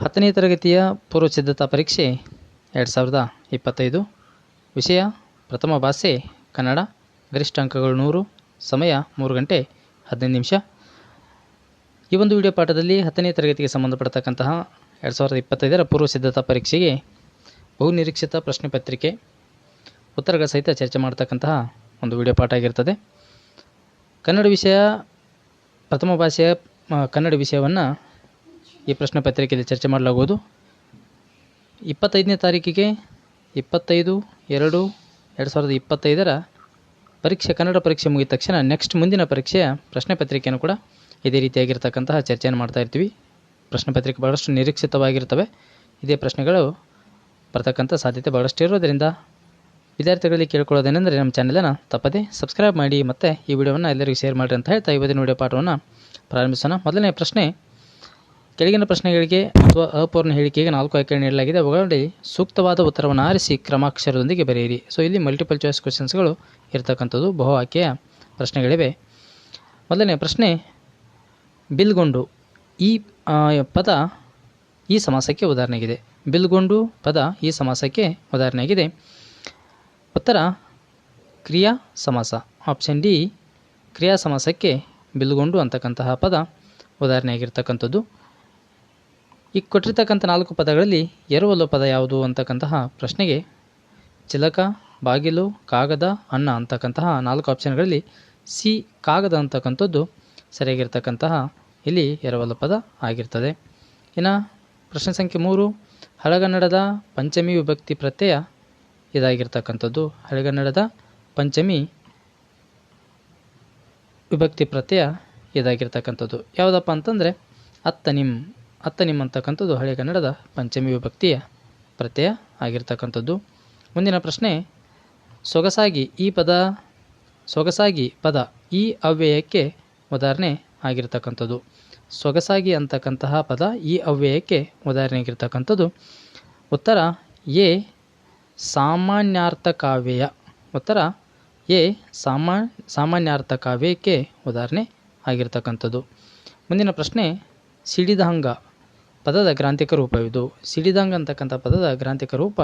ಹತ್ತನೇ ತರಗತಿಯ ಪೂರ್ವ ಸಿದ್ಧತಾ ಪರೀಕ್ಷೆ ಎರಡು ಸಾವಿರದ ಇಪ್ಪತ್ತೈದು. ವಿಷಯ, ಪ್ರಥಮ ಭಾಷೆ, ಕನ್ನಡ ಗರಿಷ್ಠ ಅಂಕಗಳು ನೂರು, ಸಮಯ ಮೂರು ಗಂಟೆ ಹದಿನೈದು ನಿಮಿಷ. ಈ ಒಂದು ವಿಡಿಯೋ ಪಾಠದಲ್ಲಿ ಹತ್ತನೇ ತರಗತಿಗೆ ಸಂಬಂಧಪಡ್ತಕ್ಕಂತಹ ಎರಡು ಸಾವಿರದ ಇಪ್ಪತ್ತೈದರ ಪೂರ್ವ ಸಿದ್ಧತಾ ಪರೀಕ್ಷೆಗೆ ಬಹುನಿರೀಕ್ಷಿತ ಪ್ರಶ್ನೆ ಪತ್ರಿಕೆ, ಉತ್ತರಗಳ ಸಹಿತ ಚರ್ಚೆ ಮಾಡ್ತಕ್ಕಂತಹ ಒಂದು ವಿಡಿಯೋ ಪಾಠ ಆಗಿರ್ತದೆ. ಕನ್ನಡ ವಿಷಯ, ಪ್ರಥಮ ಭಾಷೆಯ ಕನ್ನಡ ವಿಷಯವನ್ನು ಈ ಪ್ರಶ್ನೆ ಪತ್ರಿಕೆಯಲ್ಲಿ ಚರ್ಚೆ ಮಾಡಲಾಗುವುದು. ಇಪ್ಪತ್ತೈದನೇ ತಾರೀಕಿಗೆ ಇಪ್ಪತ್ತೈದು, ಎರಡು ಎರಡು ಸಾವಿರದ ಇಪ್ಪತ್ತೈದರ ಪರೀಕ್ಷೆ, ಕನ್ನಡ ಪರೀಕ್ಷೆ ಮುಗಿದ ತಕ್ಷಣ ನೆಕ್ಸ್ಟ್ ಮುಂದಿನ ಪರೀಕ್ಷೆಯ ಪ್ರಶ್ನೆ ಪತ್ರಿಕೆಯನ್ನು ಕೂಡ ಇದೇ ರೀತಿಯಾಗಿರ್ತಕ್ಕಂತಹ ಚರ್ಚೆಯನ್ನು ಮಾಡ್ತಾ ಇರ್ತೀವಿ. ಪ್ರಶ್ನೆ ಪತ್ರಿಕೆ ಬಹಳಷ್ಟು ನಿರೀಕ್ಷಿತವಾಗಿರ್ತವೆ. ಇದೇ ಪ್ರಶ್ನೆಗಳು ಬರ್ತಕ್ಕಂಥ ಸಾಧ್ಯತೆ ಬಹಳಷ್ಟು ಇರೋದರಿಂದ ವಿದ್ಯಾರ್ಥಿಗಳಲ್ಲಿ ಕೇಳ್ಕೊಳ್ಳೋದೇನೆಂದರೆ ನಮ್ಮ ಚಾನಲನ್ನು ತಪ್ಪದೆ ಸಬ್ಸ್ಕ್ರೈಬ್ ಮಾಡಿ ಮತ್ತು ಈ ವಿಡಿಯೋವನ್ನು ಎಲ್ಲರಿಗೂ ಶೇರ್ ಮಾಡಿರಿ ಅಂತ ಹೇಳ್ತಾ ಇವತ್ತಿನ ವಿಡಿಯೋ ಪಾಠವನ್ನು ಪ್ರಾರಂಭಿಸೋಣ. ಮೊದಲನೇ ಪ್ರಶ್ನೆ ಕೆಳಗಿನ ಪ್ರಶ್ನೆಗಳಿಗೆ ಅಥವಾ ಅಪೂರ್ಣ ಹೇಳಿಕೆಗೆ ನಾಲ್ಕು ಆಯ್ಕೆ ನೀಡಲಾಗಿದೆ. ಅವುಗಳಲ್ಲಿ ಸೂಕ್ತವಾದ ಉತ್ತರವನ್ನು ಆರಿಸಿ ಕ್ರಮಾಕ್ಷರದೊಂದಿಗೆ ಬರೆಯಿರಿ. ಸೊ ಇಲ್ಲಿ ಮಲ್ಟಿಪಲ್ ಚಾಯ್ಸ್ ಕ್ವಶನ್ಸ್ಗಳು ಇರತಕ್ಕಂಥದ್ದು ಬಹು ಆಯ್ಕೆಯ ಪ್ರಶ್ನೆಗಳಿವೆ. ಮೊದಲನೇ ಪ್ರಶ್ನೆ, ಬಿಲ್ಗೊಂಡು ಈ ಪದ ಈ ಸಮಾಸಕ್ಕೆ ಉದಾಹರಣೆಯಾಗಿದೆ. ಬಿಲ್ಗೊಂಡು ಪದ ಈ ಸಮಾಸಕ್ಕೆ ಉದಾಹರಣೆಯಾಗಿದೆ. ಉತ್ತರ, ಕ್ರಿಯಾ ಸಮಾಸ. ಆಪ್ಷನ್ ಡಿ ಕ್ರಿಯಾ ಸಮಾಸಕ್ಕೆ ಬಿಲ್ಗೊಂಡು ಅಂತಕ್ಕಂತಹ ಪದ ಉದಾಹರಣೆಯಾಗಿರ್ತಕ್ಕಂಥದ್ದು. ಈ ಕೊಟ್ಟಿರ್ತಕ್ಕಂಥ ನಾಲ್ಕು ಪದಗಳಲ್ಲಿ ಎರವಲು ಪದ ಯಾವುದು ಅಂತಕ್ಕಂತಹ ಪ್ರಶ್ನೆಗೆ ಚಿಲಕ, ಬಾಗಿಲು, ಕಾಗದ, ಅನ್ನ ಅಂತಕ್ಕಂತಹ ನಾಲ್ಕು ಆಪ್ಷನ್ಗಳಲ್ಲಿ ಸಿ, ಕಾಗದ ಅಂತಕ್ಕಂಥದ್ದು ಸರಿಯಾಗಿರ್ತಕ್ಕಂತಹ ಇಲ್ಲಿ ಎರವಲು ಪದ ಆಗಿರ್ತದೆ. ಇನ್ನು ಪ್ರಶ್ನೆ ಸಂಖ್ಯೆ ಮೂರು, ಹಳಗನ್ನಡದ ಪಂಚಮಿ ವಿಭಕ್ತಿ ಪ್ರತ್ಯಯ ಇದಾಗಿರ್ತಕ್ಕಂಥದ್ದು. ಹಳಗನ್ನಡದ ಪಂಚಮಿ ವಿಭಕ್ತಿ ಪ್ರತ್ಯಯ ಇದಾಗಿರ್ತಕ್ಕಂಥದ್ದು. ಯಾವುದಪ್ಪ ಅಂತಂದರೆ ಅತ್ತನಿಮ್. ಅತ್ತನಿಮ್ ಅಂತಕ್ಕಂಥದ್ದು ಹಳೆ ಕನ್ನಡದ ಪಂಚಮಿ ವಿಭಕ್ತಿಯ ಪ್ರತ್ಯಯ ಆಗಿರ್ತಕ್ಕಂಥದ್ದು. ಮುಂದಿನ ಪ್ರಶ್ನೆ, ಸೊಗಸಾಗಿ ಈ ಪದ, ಸೊಗಸಾಗಿ ಪದ ಈ ಅವ್ಯಯಕ್ಕೆ ಉದಾಹರಣೆ ಆಗಿರ್ತಕ್ಕಂಥದ್ದು. ಸೊಗಸಾಗಿ ಅಂತಕ್ಕಂತಹ ಪದ ಈ ಅವ್ಯಯಕ್ಕೆ ಉದಾಹರಣೆ ಆಗಿರ್ತಕ್ಕಂಥದ್ದು. ಉತ್ತರ, ಎ ಸಾಮಾನ್ಯಾರ್ಥ ಕಾವ್ಯಯ ಉತ್ತರ, ಎ ಸಾಮಾ ಸಾಮಾನ್ಯಾರ್ಥ ಕಾವ್ಯಕ್ಕೆ ಉದಾಹರಣೆ ಆಗಿರ್ತಕ್ಕಂಥದ್ದು. ಮುಂದಿನ ಪ್ರಶ್ನೆ ಸಿಡಿದಂಗ ಪದದ ಗ್ರಾಂಥಿಕ ರೂಪವಿದು ಸಿಡಿದಂಗ್ ಅಂತಕ್ಕಂಥ ಪದದ ಗ್ರಾಂಥಿಕ ರೂಪ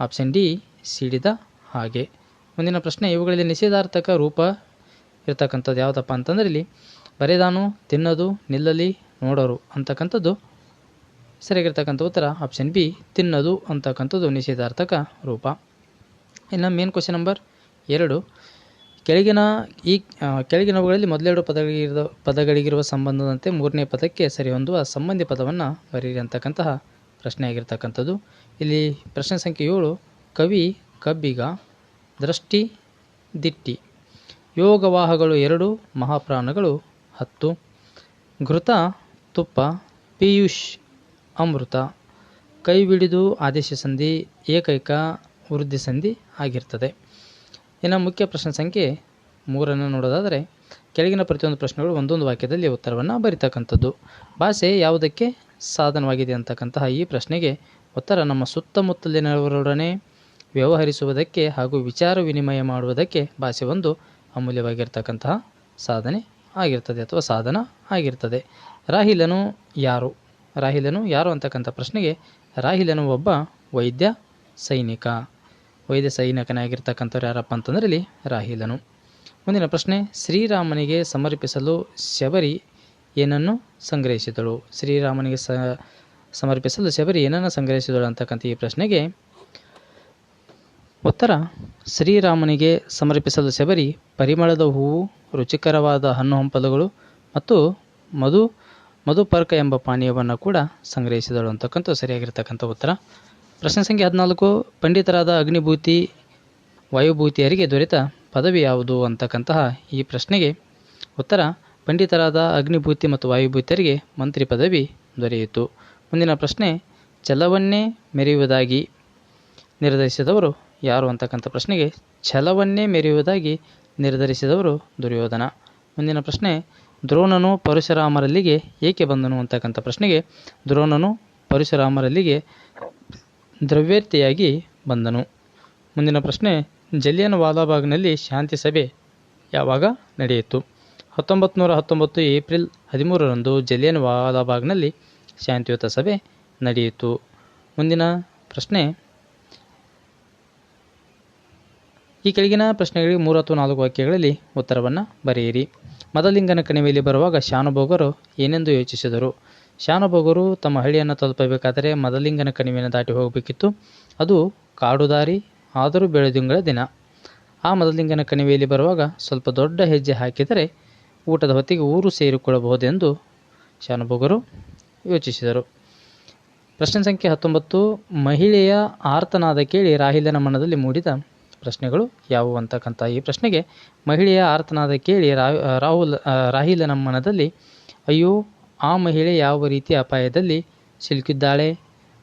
ಆಪ್ಷನ್ ಡಿ ಸಿಡಿದ ಹಾಗೆ. ಮುಂದಿನ ಪ್ರಶ್ನೆ, ಇವುಗಳಲ್ಲಿ ನಿಷೇಧಾರ್ಥಕ ರೂಪ ಇರತಕ್ಕಂಥದ್ದು ಯಾವುದಪ್ಪ ಅಂತಂದ್ರೆ ಇಲ್ಲಿ, ಬರೆದಾನು, ತಿನ್ನೋದು, ನಿಲ್ಲಲಿ, ನೋಡೋರು ಅಂತಕ್ಕಂಥದ್ದು ಸರಿಯಾಗಿರ್ತಕ್ಕಂಥ ಉತ್ತರ ಆಪ್ಷನ್ ಬಿ ತಿನ್ನೋದು ಅಂತಕ್ಕಂಥದ್ದು ನಿಷೇಧಾರ್ಥಕ ರೂಪ. ಇನ್ನು ಮೇನ್ ಕ್ವಶನ್ ನಂಬರ್ ಎರಡು. ಕೆಳಗಿನ ಈ ಕೆಳಗಿನವುಗಳಲ್ಲಿ ಮೊದಲೆರಡು ಪದಗಳಿರುವ ಪದಗಳಿಗಿರುವ ಸಂಬಂಧದಂತೆ ಮೂರನೇ ಪದಕ್ಕೆ ಸರಿ ಹೊಂದುವ ಸಂಬಂಧಿ ಪದವನ್ನು ಬರೀರಿ ಅಂತಕ್ಕಂತಹ ಪ್ರಶ್ನೆ ಆಗಿರ್ತಕ್ಕಂಥದ್ದು ಇಲ್ಲಿ ಪ್ರಶ್ನೆ ಸಂಖ್ಯೆ ಏಳು, ಕವಿ, ಕಬ್ಬಿಗ, ದೃಷ್ಟಿ, ದಿಟ್ಟಿ. ಯೋಗವಾಹಗಳು ಎರಡು, ಮಹಾಪ್ರಾಣಗಳು ಹತ್ತು. ಘೃತ, ತುಪ್ಪ, ಪಿಯೂಷ್, ಅಮೃತ. ಕೈ ಬಿಡಿದು ಆದೇಶ ಸಂಧಿ, ಏಕೈಕ ವೃದ್ಧಿ ಸಂಧಿ ಆಗಿರ್ತದೆ. ಇನ್ನು ಮುಖ್ಯ ಪ್ರಶ್ನೆ ಸಂಖ್ಯೆ ಮೂರನ್ನು ನೋಡೋದಾದರೆ, ಕೆಳಗಿನ ಪ್ರತಿಯೊಂದು ಪ್ರಶ್ನೆಗಳು ಒಂದೊಂದು ವಾಕ್ಯದಲ್ಲಿ ಉತ್ತರವನ್ನು ಬರಿತಕ್ಕಂಥದ್ದು. ಭಾಷೆ ಯಾವುದಕ್ಕೆ ಸಾಧನವಾಗಿದೆ ಅಂತಕ್ಕಂತಹ ಈ ಪ್ರಶ್ನೆಗೆ ಉತ್ತರ ನಮ್ಮ ಸುತ್ತಮುತ್ತಲಿನವರೊಡನೆ ವ್ಯವಹರಿಸುವುದಕ್ಕೆ ಹಾಗೂ ವಿಚಾರ ವಿನಿಮಯ ಮಾಡುವುದಕ್ಕೆ ಭಾಷೆ ಒಂದು ಅಮೂಲ್ಯವಾಗಿರ್ತಕ್ಕಂತಹ ಸಾಧನೆ ಆಗಿರ್ತದೆ ಅಥವಾ ಸಾಧನ ಆಗಿರ್ತದೆ. ರಾಹಿಲನು ಯಾರು? ರಾಹಿಲನು ಯಾರು ಅಂತಕ್ಕಂಥ ಪ್ರಶ್ನೆಗೆ ರಾಹಿಲನು ಒಬ್ಬ ವೈದ್ಯ ಸೈನಿಕ. ವೈದ್ಯ ಸೈನಿಕನಾಗಿರ್ತಕ್ಕಂಥವ್ರು ಯಾರಪ್ಪ ಅಂತಂದ್ರೆ ಇಲ್ಲಿ ರಾಹಿಲನು. ಮುಂದಿನ ಪ್ರಶ್ನೆ, ಶ್ರೀರಾಮನಿಗೆ ಸಮರ್ಪಿಸಲು ಶಬರಿ ಏನನ್ನು ಸಂಗ್ರಹಿಸಿದಳು? ಶ್ರೀರಾಮನಿಗೆ ಸ, ಸಮರ್ಪಿಸಲು ಶಬರಿ ಏನನ್ನು ಸಂಗ್ರಹಿಸಿದಳು ಅಂತಕ್ಕಂಥ ಈ ಪ್ರಶ್ನೆಗೆ ಉತ್ತರ, ಶ್ರೀರಾಮನಿಗೆ ಸಮರ್ಪಿಸಲು ಶಬರಿ ಪರಿಮಳದ ಹೂವು, ರುಚಿಕರವಾದ ಹಣ್ಣು ಹಂಪಲುಗಳು ಮತ್ತು ಮಧು, ಮಧುಪರ್ಕ ಎಂಬ ಪಾನೀಯವನ್ನು ಕೂಡ ಸಂಗ್ರಹಿಸಿದಳು ಅಂತಕ್ಕಂಥ ಸರಿಯಾಗಿರ್ತಕ್ಕಂಥ ಉತ್ತರ. ಪ್ರಶ್ನೆ ಸಂಖ್ಯೆ ಹದಿನಾಲ್ಕು, ಪಂಡಿತರಾದ ಅಗ್ನಿಭೂತಿ, ವಾಯುಭೂತಿಯರಿಗೆ ದೊರೆತ ಪದವಿ ಯಾವುದು ಅಂತಕ್ಕಂತಹ ಈ ಪ್ರಶ್ನೆಗೆ ಉತ್ತರ, ಪಂಡಿತರಾದ ಅಗ್ನಿಭೂತಿ ಮತ್ತು ವಾಯುಭೂತಿಯರಿಗೆ ಮಂತ್ರಿ ಪದವಿ ದೊರೆಯಿತು. ಮುಂದಿನ ಪ್ರಶ್ನೆ, ಛಲವನ್ನೇ ಮೆರೆಯುವುದಾಗಿ ನಿರ್ಧರಿಸಿದವರು ಯಾರು ಅಂತಕ್ಕಂಥ ಪ್ರಶ್ನೆಗೆ, ಛಲವನ್ನೇ ಮೆರೆಯುವುದಾಗಿ ನಿರ್ಧರಿಸಿದವರು ದುರ್ಯೋಧನ. ಮುಂದಿನ ಪ್ರಶ್ನೆ, ದ್ರೋಣನು ಪರಶುರಾಮರಲ್ಲಿಗೆ ಏಕೆ ಬಂದನು ಅಂತಕ್ಕಂಥ ಪ್ರಶ್ನೆಗೆ, ದ್ರೋಣನು ಪರಶುರಾಮರಲ್ಲಿಗೆ ದ್ರವ್ಯರ್ಥಿಯಾಗಿ ಬಂದನು. ಮುಂದಿನ ಪ್ರಶ್ನೆ, ಜಲಿಯನ್ ವಾಲಾಬಾಗ್ನಲ್ಲಿ ಶಾಂತಿ ಸಭೆ ಯಾವಾಗ ನಡೆಯಿತು? ಹತ್ತೊಂಬತ್ತು ನೂರ ಹತ್ತೊಂಬತ್ತು ಏಪ್ರಿಲ್ ಹದಿಮೂರರಂದು ಜಲಿಯನ್ ವಾಲಾಬಾಗ್ನಲ್ಲಿ ಶಾಂತಿಯುತ ಸಭೆ ನಡೆಯಿತು. ಮುಂದಿನ ಪ್ರಶ್ನೆ, ಈ ಕೆಳಗಿನ ಪ್ರಶ್ನೆಗಳಿಗೆ ಮೂರು ಅಥವಾ ನಾಲ್ಕು ವಾಕ್ಯಗಳಲ್ಲಿ ಉತ್ತರವನ್ನು ಬರೆಯಿರಿ. ಮದಲಿಂಗನ ಕಣಿವೆಯಲ್ಲಿ ಬರುವಾಗ ಶಾನುಭೋಗರು ಏನೆಂದು ಯೋಚಿಸಿದರು? ಶಾನುಭೋಗರು ತಮ್ಮ ಹಳ್ಳಿಯನ್ನು ತಲುಪಬೇಕಾದರೆ ಮದಲಿಂಗನ ಕಣಿವೆಯನ್ನು ದಾಟಿ ಹೋಗಬೇಕಿತ್ತು. ಅದು ಕಾಡು ದಾರಿ ಆದರೂ ಬೆಳೆದಿಂಗಳ ದಿನ. ಆ ಮದಲಿಂಗನ ಕಣಿವೆಯಲ್ಲಿ ಬರುವಾಗ ಸ್ವಲ್ಪ ದೊಡ್ಡ ಹೆಜ್ಜೆ ಹಾಕಿದರೆ ಊಟದ ಹೊತ್ತಿಗೆ ಊರು ಸೇರಿಕೊಳ್ಳಬಹುದೆಂದು ಶಾನುಭೋಗರು ಯೋಚಿಸಿದರು. ಪ್ರಶ್ನೆ ಸಂಖ್ಯೆ ಹತ್ತೊಂಬತ್ತು, ಮಹಿಳೆಯ ಆರ್ತನಾದ ಕೇಳಿ ರಾಹಿಲನ ಮನದಲ್ಲಿ ಮೂಡಿದ ಪ್ರಶ್ನೆಗಳು ಯಾವುವು ಅಂತಕ್ಕಂಥ ಈ ಪ್ರಶ್ನೆಗೆ ಮಹಿಳೆಯ ಆರ್ತನಾದ ಕೇಳಿ ರಾಹುಲ್ ರಾಹಿಲನ ಮನದಲ್ಲಿ, ಅಯ್ಯೋ ಆ ಮಹಿಳೆ ಯಾವ ರೀತಿ ಅಪಾಯದಲ್ಲಿ ಸಿಲುಕಿದ್ದಾಳೆ?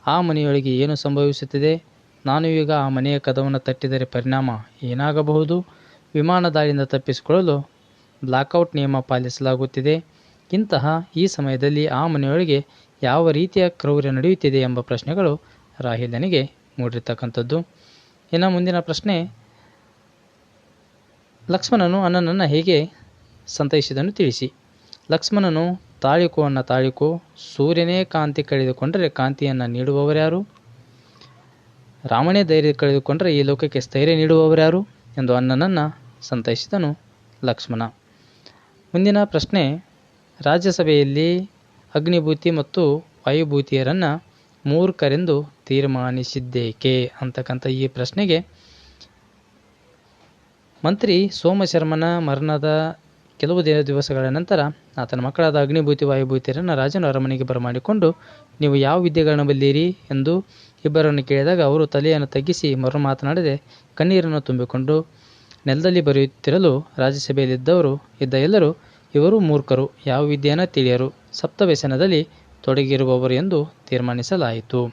ಆ ಮನೆಯೊಳಗೆ ಏನು ಸಂಭವಿಸುತ್ತಿದೆ? ನಾನು ಈಗ ಆ ಮನೆಯ ಕದವನ್ನು ತಟ್ಟಿದರೆ ಪರಿಣಾಮ ಏನಾಗಬಹುದು? ವಿಮಾನ ದಾಳಿಯಿಂದ ತಪ್ಪಿಸಿಕೊಳ್ಳಲು ಬ್ಲಾಕ್ಔಟ್ ನಿಯಮ ಪಾಲಿಸಲಾಗುತ್ತಿದೆ. ಇಂತಹ ಈ ಸಮಯದಲ್ಲಿ ಆ ಮನೆಯೊಳಗೆ ಯಾವ ರೀತಿಯ ಕ್ರೌರ್ಯ ನಡೆಯುತ್ತಿದೆ ಎಂಬ ಪ್ರಶ್ನೆಗಳು ರಾಹಿಲನಿಗೆ ಮೂಡಿರ್ತಕ್ಕಂಥದ್ದು. ಇನ್ನು ಮುಂದಿನ ಪ್ರಶ್ನೆ, ಲಕ್ಷ್ಮಣನು ಅನ್ನನನ್ನು ಹೇಗೆ ಸಂತೈಸಿದನು ತಿಳಿಸಿ. ಲಕ್ಷ್ಮಣನು ತಾಳಿಕೋ ಅನ್ನ ತಾಳಿಕೋ, ಸೂರ್ಯನೇ ಕಾಂತಿ ಕಳೆದುಕೊಂಡರೆ ಕಾಂತಿಯನ್ನು ನೀಡುವವರ್ಯಾರು ರಾಮನೇ ಧೈರ್ಯ ಕಳೆದುಕೊಂಡರೆ ಈ ಲೋಕಕ್ಕೆ ಸ್ಥೈರ್ಯ ನೀಡುವವರ್ಯಾರು ಎಂದು ಅಣ್ಣನನ್ನು ಸಂತೈಸಿದನು ಲಕ್ಷ್ಮಣ. ಮುಂದಿನ ಪ್ರಶ್ನೆ, ರಾಜ್ಯಸಭೆಯಲ್ಲಿ ಅಗ್ನಿಭೂತಿ ಮತ್ತು ವಾಯುಭೂತಿಯರನ್ನು ಮೂರ್ಖರೆಂದು ತೀರ್ಮಾನಿಸಿದ್ದೇಕೆ? ಅಂತಕ್ಕಂಥ ಈ ಪ್ರಶ್ನೆಗೆ ಮಂತ್ರಿ ಸೋಮಶರ್ಮನ ಮರಣದ ಕೆಲವು ದಿನ ದಿವಸಗಳ ನಂತರ ಆತನ ಮಕ್ಕಳಾದ ಅಗ್ನಿಭೂತಿ ವಾಯುಭೂತಿಯರನ್ನು ರಾಜನು ಅರಮನೆಗೆ ಬರಮಾಡಿಕೊಂಡು, ನೀವು ಯಾವ ವಿದ್ಯೆಗಳನ್ನು ಬಲ್ಲೀರಿ? ಎಂದು ಇಬ್ಬರನ್ನು ಕೇಳಿದಾಗ ಅವರು ತಲೆಯನ್ನು ತಗ್ಗಿಸಿ ಮರು ಮಾತನಾಡದೆ ಕಣ್ಣೀರನ್ನು ತುಂಬಿಕೊಂಡು ನೆಲದಲ್ಲಿ ಬರೆಯುತ್ತಿರಲು ರಾಜ್ಯಸಭೆಯಲ್ಲಿದ್ದವರು ಇದ್ದ ಎಲ್ಲರೂ, ಇವರು ಮೂರ್ಖರು, ಯಾವ ವಿದ್ಯೆಯನ್ನು ತಿಳಿಯರು? ಸಪ್ತ ವ್ಯಸನದಲ್ಲಿ ತೊಡಗಿರುವವರು ಎಂದು ತೀರ್ಮಾನಿಸಲಾಯಿತು.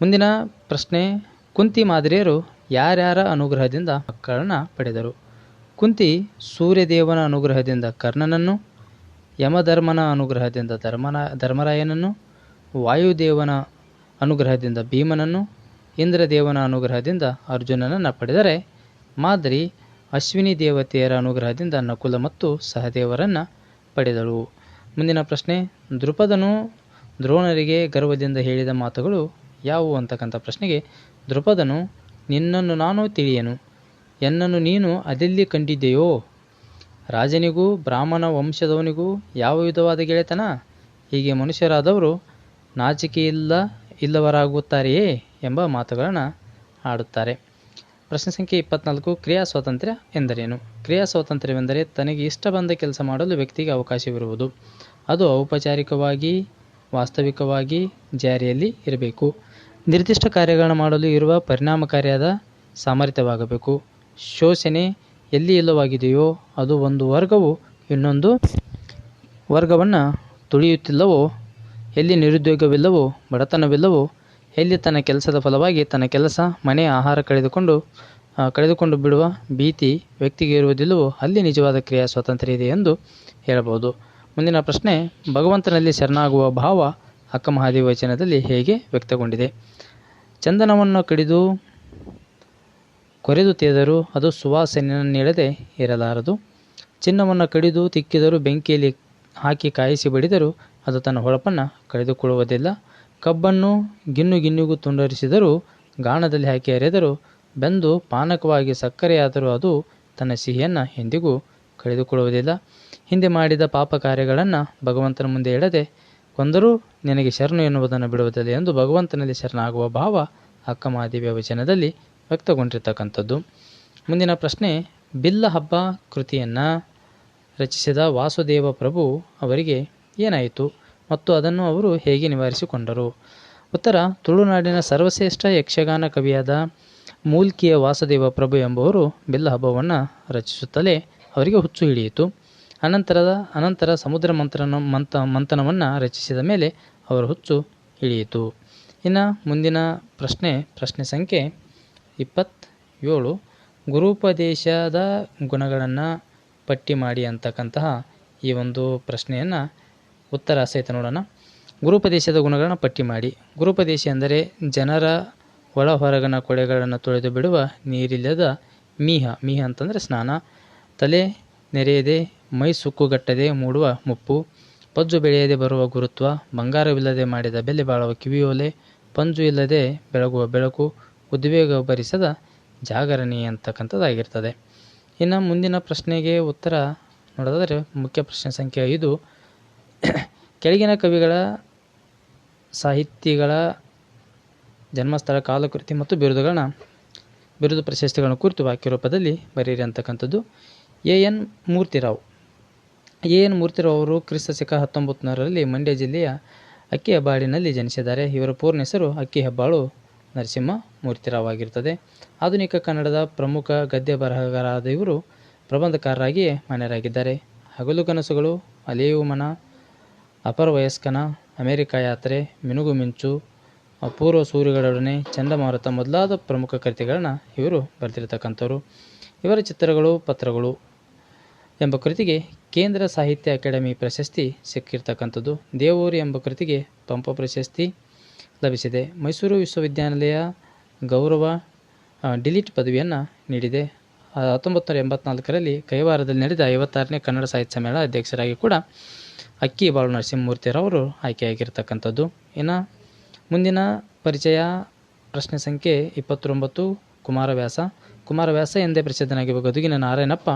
ಮುಂದಿನ ಪ್ರಶ್ನೆ, ಕುಂತಿ ಮಾದರಿಯರು ಯಾರ್ಯಾರ ಅನುಗ್ರಹದಿಂದ ಮಕ್ಕಳನ್ನು ಪಡೆದರು? ಕುಂತಿ ಸೂರ್ಯದೇವನ ಅನುಗ್ರಹದಿಂದ ಕರ್ಣನನ್ನು, ಯಮಧರ್ಮನ ಅನುಗ್ರಹದಿಂದ ಧರ್ಮನ, ಧರ್ಮರಾಯನನ್ನು, ವಾಯುದೇವನ ಅನುಗ್ರಹದಿಂದ ಭೀಮನನ್ನು, ಇಂದ್ರದೇವನ ಅನುಗ್ರಹದಿಂದ ಅರ್ಜುನನನ್ನು ಪಡೆದರೆ ಮಾದರಿ ಅಶ್ವಿನಿ ದೇವತೆಯರ ಅನುಗ್ರಹದಿಂದ ನಕುಲ ಮತ್ತು ಸಹದೇವರನ್ನು ಪಡೆದಳು. ಮುಂದಿನ ಪ್ರಶ್ನೆ ದೃಪದನು ದ್ರೋಣರಿಗೆ ಗರ್ವದಿಂದ ಹೇಳಿದ ಮಾತುಗಳು ಯಾವುವು ಅಂತಕ್ಕಂಥ ಪ್ರಶ್ನೆಗೆ ದೃಪದನು ನಿನ್ನನ್ನು ನಾನು ತಿಳಿಯನು. ಎನ್ನನ್ನು ನೀನು ಅದೆಲ್ಲಿ ಕಂಡಿದ್ದೆಯೋ? ರಾಜನಿಗೂ, ಬ್ರಾಹ್ಮಣ ವಂಶದವನಿಗೂ ಯಾವ ವಿಧವಾದ ಗೆಳೆತನ? ಹೀಗೆ ಮನುಷ್ಯರಾದವರು ನಾಚಿಕೆಯಿಲ್ಲ, ಇಲ್ಲವರಾಗುತ್ತಾರೆಯೇ ಎಂಬ ಮಾತುಗಳನ್ನು ಆಡುತ್ತಾರೆ. ಪ್ರಶ್ನೆ ಸಂಖ್ಯೆ ಇಪ್ಪತ್ನಾಲ್ಕು, ಕ್ರಿಯಾ ಸ್ವಾತಂತ್ರ್ಯ ಎಂದರೇನು? ಕ್ರಿಯಾ ಸ್ವಾತಂತ್ರ್ಯವೆಂದರೆ ತನಗೆ ಇಷ್ಟ ಬಂದ ಕೆಲಸ ಮಾಡಲು ವ್ಯಕ್ತಿಗೆ ಅವಕಾಶವಿರುವುದು. ಅದು ಔಪಚಾರಿಕವಾಗಿ, ವಾಸ್ತವಿಕವಾಗಿ ಜಾರಿಯಲ್ಲಿ ಇರಬೇಕು. ನಿರ್ದಿಷ್ಟ ಕಾರ್ಯಗಳನ್ನು ಮಾಡಲು ಇರುವ ಪರಿಣಾಮಕಾರಿಯಾದ ಸಾಮರ್ಥ್ಯವಾಗಬೇಕು. ಶೋಷಣೆ ಎಲ್ಲಿ ಇಲ್ಲವಾಗಿದೆಯೋ ಅದು ಒಂದು ವರ್ಗವು, ಇನ್ನೊಂದು ವರ್ಗವನ್ನು ತುಳಿಯುತ್ತಿಲ್ಲವೋ, ಎಲ್ಲಿ ನಿರುದ್ಯೋಗವಿಲ್ಲವೋ, ಬಡತನವಿಲ್ಲವೋ, ಎಲ್ಲಿ ತನ್ನ ಕೆಲಸದ ಫಲವಾಗಿ ತನ್ನ ಕೆಲಸ, ಮನೆ, ಆಹಾರ ಕಳೆದುಕೊಂಡು ಕಳೆದುಕೊಂಡು ಬಿಡುವ ಭೀತಿ ವ್ಯಕ್ತಿಗೆ ಇರುವುದಿಲ್ಲವೋ, ಅಲ್ಲಿ ನಿಜವಾದ ಕ್ರಿಯಾ ಸ್ವಾತಂತ್ರ್ಯ ಇದೆ ಎಂದು ಹೇಳಬಹುದು. ಮುಂದಿನ ಪ್ರಶ್ನೆ, ಭಗವಂತನಲ್ಲಿ ಶರಣಾಗುವ ಭಾವ ಅಕ್ಕಮಹಾದೇವಿ ವಚನದಲ್ಲಿ ಹೇಗೆ ವ್ಯಕ್ತಗೊಂಡಿದೆ? ಚಂದನವನ್ನು ಕಡಿದು ಕೊರೆದು ತೇದರೂ ಅದು ಸುವಾಸನೆಯನ್ನು ನೀಡದೆ ಇರಲಾರದು. ಚಿನ್ನವನ್ನು ಕಡಿದು ತಿಕ್ಕಿದರೂ ಬೆಂಕಿಯಲ್ಲಿ ಹಾಕಿ ಕಾಯಿಸಿ ಬಡಿದರೂ ಅದು ತನ್ನ ಹೊಳಪನ್ನು ಕಳೆದುಕೊಳ್ಳುವುದಿಲ್ಲ. ಕಬ್ಬನ್ನು ಗಿನ್ನು ಗಿನ್ನಿಗೂ ತುಂಡರಿಸಿದರೂ, ಗಾಣದಲ್ಲಿ ಹಾಕಿ ಅರೆದರೂ ಬೆಂದು ಪಾನಕವಾಗಿ ಸಕ್ಕರೆಯಾದರೂ ಅದು ತನ್ನ ಸಿಹಿಯನ್ನು ಎಂದಿಗೂ ಕಳೆದುಕೊಳ್ಳುವುದಿಲ್ಲ. ಹಿಂದೆ ಮಾಡಿದ ಪಾಪ ಕಾರ್ಯಗಳನ್ನು ಭಗವಂತನ ಮುಂದೆ ಇಡದೆ ಕೊಂದರೂ ನಿನಗೆ ಶರಣು ಎನ್ನುವುದನ್ನು ಬಿಡುವುದಿಲ್ಲ ಎಂದು ಭಗವಂತನಲ್ಲಿ ಶರಣಾಗುವ ಭಾವ ಅಕ್ಕಮಾದೇವಿಯ ವಚನದಲ್ಲಿ ವ್ಯಕ್ತಗೊಂಡಿರ್ತಕ್ಕಂಥದ್ದು. ಮುಂದಿನ ಪ್ರಶ್ನೆ, ಬಿಲ್ಲ ಹಬ್ಬ ಕೃತಿಯನ್ನು ರಚಿಸಿದ ವಾಸುದೇವ ಪ್ರಭು ಅವರಿಗೆ ಏನಾಯಿತು ಮತ್ತು ಅದನ್ನು ಅವರು ಹೇಗೆ ನಿವಾರಿಸಿಕೊಂಡರು? ಉತ್ತರ, ತುಳುನಾಡಿನ ಸರ್ವಶ್ರೇಷ್ಠ ಯಕ್ಷಗಾನ ಕವಿಯಾದ ಮೂಲ್ಕಿಯ ವಾಸುದೇವ ಪ್ರಭು ಎಂಬುವರು ಬಿಲ್ಲ ಹಬ್ಬವನ್ನು ರಚಿಸುತ್ತಲೇ ಅವರಿಗೆ ಹುಚ್ಚು ಹಿಡಿಯಿತು. ಅನಂತರದ, ಅನಂತರ ಸಮುದ್ರ ಮಂತ್ರನ, ಮಂತ, ಮಂಥನವನ್ನು ರಚಿಸಿದ ಮೇಲೆ ಅವರ ಹುಚ್ಚು ಹಿಡಿಯಿತು. ಇನ್ನು ಮುಂದಿನ ಪ್ರಶ್ನೆ ಪ್ರಶ್ನೆ ಸಂಖ್ಯೆ ಇಪ್ಪತ್ತೇಳು, ಗುರುಪದೇಶದ ಗುಣಗಳನ್ನು ಪಟ್ಟಿ ಮಾಡಿ ಅಂತಕ್ಕಂತಹ ಈ ಒಂದು ಪ್ರಶ್ನೆಯನ್ನು ಉತ್ತರ ಸಹಿತ ನೋಡೋಣ. ಗುರುಪದೇಶದ ಗುಣಗಳನ್ನು ಪಟ್ಟಿ ಮಾಡಿ. ಗುರುಪದೇಶ ಎಂದರೆ ಜನರ ಒಳ ಹೊರಗನ ಕೊಳೆಗಳನ್ನು ತೊಳೆದು ಬಿಡುವ ನೀರಿಲ್ಲದ ಮೀಹ. ಮೀಹ ಅಂತಂದರೆ ಸ್ನಾನ. ತಲೆ ನೆರೆಯದೆ, ಮೈ ಸುಕ್ಕುಗಟ್ಟದೆ ಮೂಡುವ ಮುಪ್ಪು. ಪಜ್ಜು ಬೆಳೆಯದೆ ಬರುವ ಗುರುತ್ವ. ಬಂಗಾರವಿಲ್ಲದೆ ಮಾಡಿದ ಬೆಲೆ ಬಾಳುವ ಕಿವಿಯೋಲೆ. ಪಂಜು ಇಲ್ಲದೆ ಬೆಳಗುವ ಬೆಳಕು. ಉದ್ವೇಗ ಭರಿಸದ ಜಾಗರಣೆ ಅಂತಕ್ಕಂಥದ್ದಾಗಿರ್ತದೆ. ಇನ್ನು ಮುಂದಿನ ಪ್ರಶ್ನೆಗೆ ಉತ್ತರ ನೋಡೋದಾದರೆ ಮುಖ್ಯ ಪ್ರಶ್ನೆ ಸಂಖ್ಯೆ ಐದು. ಕೆಳಗಿನ ಕವಿಗಳ ಸಾಹಿತಿಗಳ ಜನ್ಮಸ್ಥಳ, ಕಾಲಕೃತಿ ಮತ್ತು ಬಿರುದುಗಳನ್ನ ಬಿರುದು ಪ್ರಶಸ್ತಿಗಳನ್ನು ಕುರಿತು ವಾಕ್ಯ ರೂಪದಲ್ಲಿ ಬರೆಯಿರಿ ಅಂತಕ್ಕಂಥದ್ದು. A N Murthy Rao. A N Murthy Rao ಅವರು ಕ್ರಿಸ್ತ ಶಕ ಹತ್ತೊಂಬತ್ತು ನೂರರಲ್ಲಿ ಮಂಡ್ಯ ಜಿಲ್ಲೆಯ ಅಕ್ಕಿ ಹೆಬ್ಬಾಳಿನಲ್ಲಿ ಜನಿಸಿದ್ದಾರೆ. ಇವರ ಪೂರ್ಣ ಹೆಸರು ಅಕ್ಕಿ ಹೆಬ್ಬಾಳು ನರಸಿಂಹ ಮೂರ್ತಿರಾವ್ ಆಗಿರ್ತದೆ ಆಧುನಿಕ ಕನ್ನಡದ ಪ್ರಮುಖ ಗದ್ಯ ಬರಹಗಾರರಾದ ಇವರು ಪ್ರಬಂಧಕಾರರಾಗಿ ಮಾನ್ಯರಾಗಿದ್ದಾರೆ. ಹಗಲು ಕನಸುಗಳು, ಅಲೆಯು ಮನ, ಅಪರ ವಯಸ್ಕನ, ಅಮೆರಿಕ ಯಾತ್ರೆ, ಮಿನುಗು ಮಿಂಚು, ಅಪೂರ್ವ ಸೂರ್ಯಗಳೊಡನೆ ಚಂಡಮಾರುತ ಮೊದಲಾದ ಪ್ರಮುಖ ಕೃತಿಗಳನ್ನು ಇವರು ಬರೆದಿರ್ತಕ್ಕಂಥವ್ರು. ಇವರ ಚಿತ್ರಗಳು, ಪತ್ರಗಳು ಎಂಬ ಕೃತಿಗೆ ಕೇಂದ್ರ ಸಾಹಿತ್ಯ ಅಕಾಡೆಮಿ ಪ್ರಶಸ್ತಿ ಸಿಕ್ಕಿರ್ತಕ್ಕಂಥದ್ದು. ದೇವೂರು ಎಂಬ ಕೃತಿಗೆ ಪಂಪ ಪ್ರಶಸ್ತಿ ಲಭಿಸಿದೆ. ಮೈಸೂರು ವಿಶ್ವವಿದ್ಯಾನಿಲಯ ಗೌರವ ಡಿಲಿಟ್ ಪದವಿಯನ್ನು ನೀಡಿದೆ. ಹತ್ತೊಂಬತ್ತು ನೂರ ಎಂಬತ್ನಾಲ್ಕರಲ್ಲಿ ಕೈವಾರದಲ್ಲಿ ನಡೆದ ಐವತ್ತಾರನೇ ಕನ್ನಡ ಸಾಹಿತ್ಯ ಸಮ್ಮೇಳನ ಅಧ್ಯಕ್ಷರಾಗಿ ಕೂಡ ಅಕ್ಕಿ ಬಾಳು ನರಸಿಂಹಮೂರ್ತಿಯರವರು ಆಯ್ಕೆಯಾಗಿರ್ತಕ್ಕಂಥದ್ದು. ಇನ್ನು ಮುಂದಿನ ಪರಿಚಯ ಪ್ರಶ್ನೆ ಸಂಖ್ಯೆ ಇಪ್ಪತ್ತೊಂಬತ್ತು, ಕುಮಾರವ್ಯಾಸ. ಕುಮಾರವ್ಯಾಸ ಎಂದೇ ಪ್ರಸಿದ್ಧನಾಗಿರುವ ಗದುಗಿನ ನಾರಾಯಣಪ್ಪ.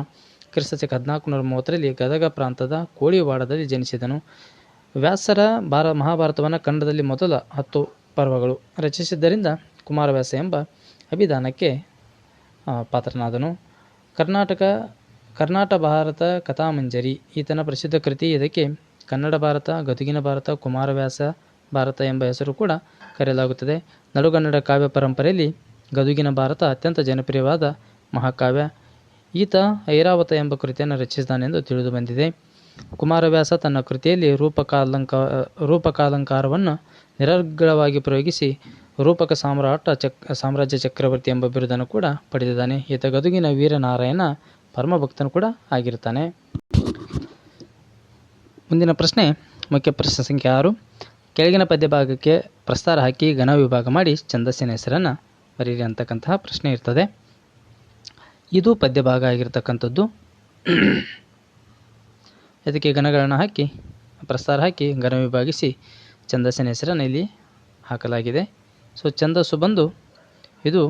ಕ್ರಿಸ್ತಶಕ ಹದಿನಾಲ್ಕು ನೂರ ಮೂವತ್ತರಲ್ಲಿ ಗದಗ ಪ್ರಾಂತದ ಕೋಳಿವಾಡದಲ್ಲಿ ಜನಿಸಿದನು. ವ್ಯಾಸರ ಭಾರ ಮಹಾಭಾರತವನ್ನು ಕನ್ನಡದಲ್ಲಿ ಮೊದಲ ಹತ್ತು ಪರ್ವಗಳು ರಚಿಸಿದ್ದರಿಂದ ಕುಮಾರವ್ಯಾಸ ಎಂಬ ಅಭಿದಾನಕ್ಕೆ ಪಾತ್ರನಾದನು. ಕರ್ನಾಟಕ, ಕರ್ನಾಟ ಭಾರತ ಕಥಾಮಂಜರಿ, ಈತನ ಪ್ರಸಿದ್ಧ ಕೃತಿ ಇದಕ್ಕೆ ಕನ್ನಡ ಭಾರತ, ಗದುಗಿನ ಭಾರತ, ಕುಮಾರವ್ಯಾಸ ಭಾರತ ಎಂಬ ಹೆಸರು ಕೂಡ ಕರೆಯಲಾಗುತ್ತದೆ. ನಡುಗನ್ನಡ ಕಾವ್ಯ ಪರಂಪರೆಯಲ್ಲಿ ಗದುಗಿನ ಭಾರತ ಅತ್ಯಂತ ಜನಪ್ರಿಯವಾದ ಮಹಾಕಾವ್ಯ. ಈತ ಐರಾವತ ಎಂಬ ಕೃತಿಯನ್ನು ರಚಿಸಿದಾನೆಂದು ತಿಳಿದು ಬಂದಿದೆ. ಕುಮಾರವ್ಯಾಸ ತನ್ನ ಕೃತಿಯಲ್ಲಿ ರೂಪಕಾಲಂಕ, ರೂಪಕಾಲಂಕಾರವನ್ನು ನಿರರ್ಗಳವಾಗಿ ಪ್ರಯೋಗಿಸಿ ರೂಪಕ ಸಾಮ್ರಾಟ ಚಕ್, ಸಾಮ್ರಾಜ್ಯ ಚಕ್ರವರ್ತಿ ಎಂಬ ಬಿರುದನ್ನು ಕೂಡ ಪಡೆದಿದ್ದಾನೆ. ಈತ ಗದುಗಿನ ವೀರನಾರಾಯಣ ಪರಮಭಕ್ತನು ಕೂಡ ಆಗಿರ್ತಾನೆ. ಮುಂದಿನ ಪ್ರಶ್ನೆ, ಮುಖ್ಯ ಪ್ರಶ್ನೆ ಸಂಖ್ಯೆ ಆರು. ಕೆಳಗಿನ ಪದ್ಯ ಭಾಗಕ್ಕೆ ಪ್ರಸ್ತಾರ ಹಾಕಿ ಘನ ವಿಭಾಗ ಮಾಡಿ ಛಂದಸ್ಸಿನ ಹೆಸರನ್ನು ಬರೀರಿ ಅಂತಕ್ಕಂತಹ ಪ್ರಶ್ನೆ ಇರ್ತದೆ. ಇದು ಪದ್ಯ ಭಾಗ ಆಗಿರ್ತಕ್ಕಂಥದ್ದು. ಇದಕ್ಕೆ ಘನಗಳನ್ನು ಹಾಕಿ, ಪ್ರಸ್ತಾರ ಹಾಕಿ, ಘನ ವಿಭಾಗಿಸಿ ಛಂದಸ್ಸಿನ ಹೆಸರನ್ನು ಇಲ್ಲಿ ಹಾಕಲಾಗಿದೆ. ಸೊ ಛಂದಸ್ಸು ಬಂದು ಇದು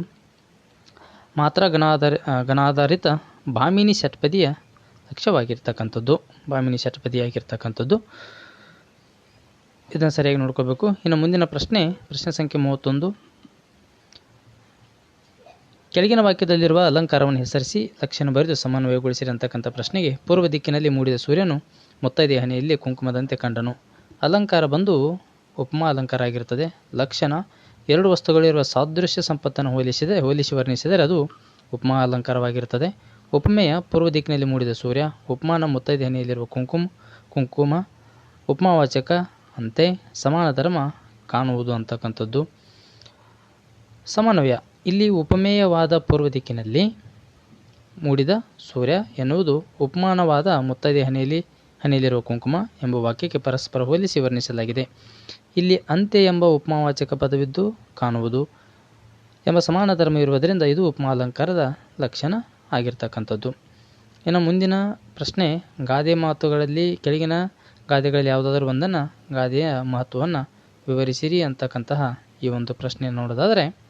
ಮಾತ್ರ ಗಣಾಧಾರಿ ಗಣಾಧಾರಿತ ಭಾಮಿನಿ ಷಟ್ಪದಿಯ ಲಕ್ಷ್ಯವಾಗಿರ್ತಕ್ಕಂಥದ್ದು ಭಾಮಿನಿ ಷಟ್ಪದಿಯಾಗಿರ್ತಕ್ಕಂಥದ್ದು. ಇದನ್ನು ಸರಿಯಾಗಿ ನೋಡ್ಕೋಬೇಕು. ಇನ್ನು ಮುಂದಿನ ಪ್ರಶ್ನೆ ಪ್ರಶ್ನೆ ಸಂಖ್ಯೆ ಮೂವತ್ತೊಂದು. ಕೆಳಗಿನ ವಾಕ್ಯದಲ್ಲಿರುವ ಅಲಂಕಾರವನ್ನು ಹೆಸರಿಸಿ ಲಕ್ಷಣ ಬರೆದು ಸಮನ್ವಯಗೊಳಿಸಿರಿ ಅಂತಕ್ಕಂಥ ಪ್ರಶ್ನೆಗೆ ಪೂರ್ವ ದಿಕ್ಕಿನಲ್ಲಿ ಮೂಡಿದ ಸೂರ್ಯನು ಮುತ್ತೈದೆ ಹನೆಯಲ್ಲಿ ಕುಂಕುಮದಂತೆ ಕಂಡನು. ಅಲಂಕಾರ ಬಂದು ಉಪಮಾ ಅಲಂಕಾರ ಆಗಿರುತ್ತದೆ. ಲಕ್ಷಣ, ಎರಡು ವಸ್ತುಗಳಿರುವ ಸಾದೃಶ್ಯ ಸಂಪತ್ತನ್ನು ಹೋಲಿಸಿದೆ, ಹೋಲಿಸಿ ವರ್ಣಿಸಿದರೆ ಅದು ಉಪಮಾ ಅಲಂಕಾರವಾಗಿರುತ್ತದೆ. ಉಪಮೆಯ ಪೂರ್ವ ದಿಕ್ಕಿನಲ್ಲಿ ಮೂಡಿದ ಸೂರ್ಯ, ಉಪಮಾನ ಮುತ್ತೈದೆ ಹನೆಯಲ್ಲಿರುವ ಕುಂಕುಮ ಕುಂಕುಮ, ಉಪಮಾವಾಚಕ, ಅಂತೆ, ಸಮಾನ ಧರ್ಮ ಕಾಣುವುದು ಅಂತಕ್ಕಂಥದ್ದು. ಸಮನ್ವಯ. ಇಲ್ಲಿ ಉಪಮೇಯವಾದ ಪೂರ್ವ ದಿಕ್ಕಿನಲ್ಲಿ ಮೂಡಿದ ಸೂರ್ಯ ಎನ್ನುವುದು ಉಪಮಾನವಾದ ಮುತ್ತೈದೆ ಹನೆಯಲ್ಲಿ ಹನೆಯಲ್ಲಿರುವ ಕುಂಕುಮ ಎಂಬ ವಾಕ್ಯಕ್ಕೆ ಪರಸ್ಪರ ಹೋಲಿಸಿ ವರ್ಣಿಸಲಾಗಿದೆ. ಇಲ್ಲಿ ಅಂತೆ ಎಂಬ ಉಪಮಾವಾಚಕ ಪದವಿದ್ದು ಕಾಣುವುದು ಎಂಬ ಸಮಾನ ಧರ್ಮ ಇರುವುದರಿಂದ ಇದು ಉಪಮಾಲಂಕಾರದ ಲಕ್ಷಣ ಆಗಿರ್ತಕ್ಕಂಥದ್ದು. ಇನ್ನು ಮುಂದಿನ ಪ್ರಶ್ನೆ, ಗಾದೆ ಮಾತುಗಳಲ್ಲಿ, ಕೆಳಗಿನ ಗಾದೆಗಳಲ್ಲಿ ಯಾವುದಾದ್ರೂ ಒಂದನ್ನು ಗಾದೆಯ ಮಹತ್ವವನ್ನು ವಿವರಿಸಿರಿ ಅಂತಕ್ಕಂತಹ ಈ ಒಂದು ಪ್ರಶ್ನೆ ನೋಡೋದಾದರೆ